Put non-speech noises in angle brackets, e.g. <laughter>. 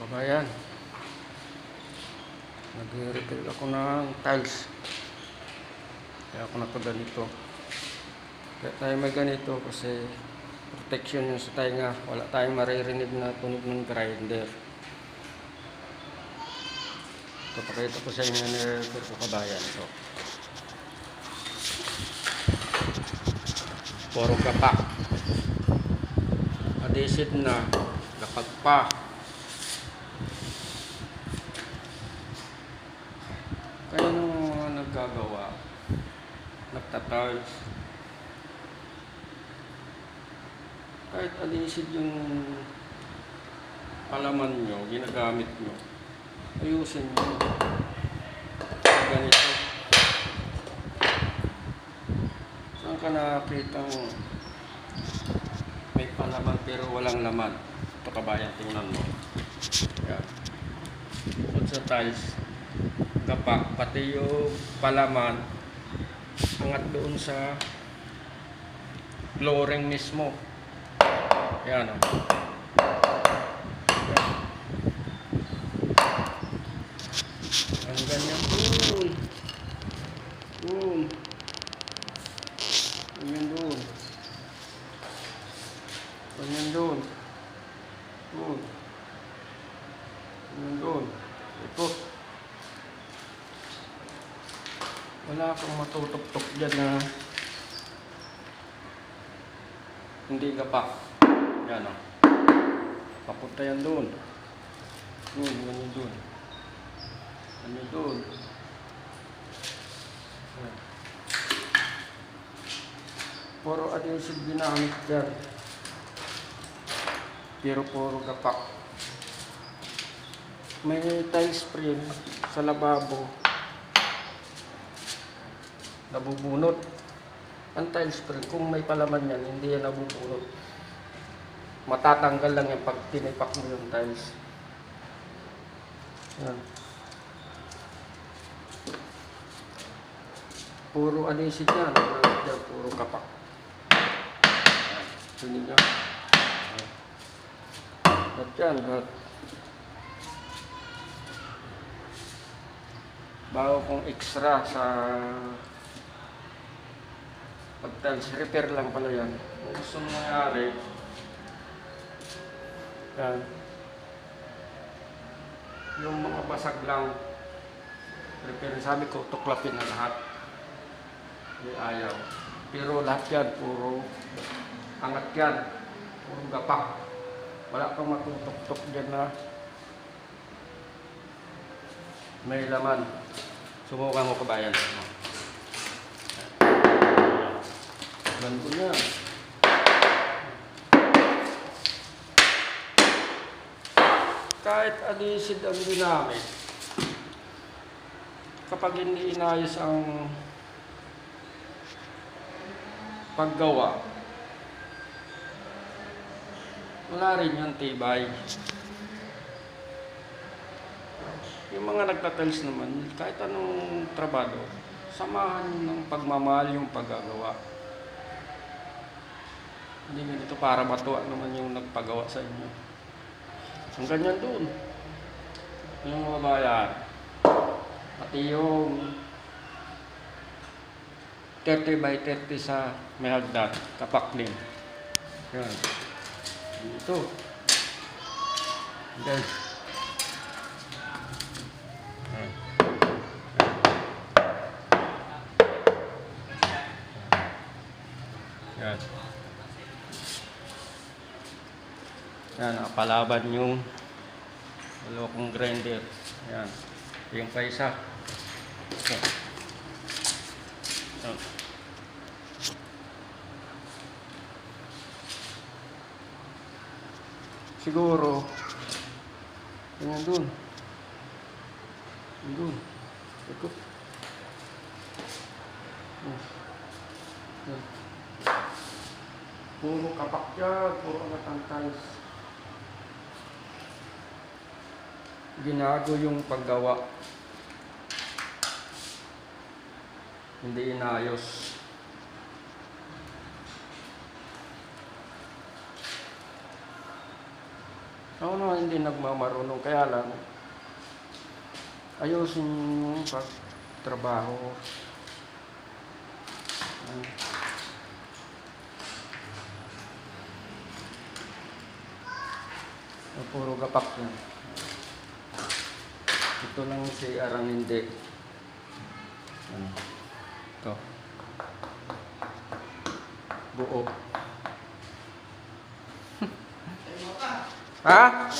kabayan. Nag-repair ako ng tiles. Kaya ako nakaganito. Kaya tayo may ganito kasi protection yun sa tainga. Wala tayong maririnig na tunog ng grinder. Ito, pakita ko sa inyo ni repair ko kabayan. So, puro kapak. Adhesive na. Kapag pa. Kaya nung mga nagkagawa, nagtatiles, kahit adhesive yung alaman nyo, ginagamit nyo, ayusin nyo. Ganito. Saan ka nakakita may palaman pero walang laman? Ito kabayan, tingnan mo. Yan. Bukod sa tiles, kapak, pati yung palaman, angat doon sa flooring mismo. Yan o. Ang ganyan doon. Doon. Ganyan doon. Ganyan doon. Doon. Ganyan doon. Ito. Wala kang matutok-tok dyan na hindi ka pa. Yan o. Papunta yan doon. Doon, ganyan doon. Ganyan doon. Yan. Puro adhesive ginamit dyan. Pero puro gapak. May tile spray sa lababo. Nabubunot. Ang tile spray, kung may palaman yan, hindi yan nabubunot. Matatanggal lang yan pag tinipak mo yung tiles. Yan. Puro adhesive yan. Puro kapak. Sini nyo. At yan, at bago kong extra sa pag-tiles, repair lang pala yan. Kung gusto mo nangyari, yan. Yung mga basag lang, repair. Sabi ko, tuklapin na lahat. Hindi ayaw. Pero lahat yan, puro angat yan. Puro gapak. Wala kang matutok-tok dyan na may laman. Subukan mo kabayan. Ganito niya. Adhesive ang ginamit, kapag hindi inayos ang paggawa, wala rin yung tibay. Yung mga nagtatiles naman, kahit anong trabaho, samahan ng pagmamahal yung paggagawa. Hindi ganito para matuwa naman yung nagpagawa sa inyo. Ang ganyan doon. Yung mga bayan. Pati yung 30 by 30 sa may hagdan, kapakling. Yan. Dito. Then. Yan, nakapalaban yung malokong grinder. Yan. Yung pa isa. Ito. Ito. Siguro, yan dun. Dun. Yan. Puro kapak yan, puro angat ang. Ginago yung paggawa. Hindi inayos. Ako naman hindi nagmamarunong, kaya lang ayusin yung pagtrabaho. Ah. Ah, Puro gapak yan. Ito lang si Arang hindi. Ano? Ito. Buo. <laughs> ha?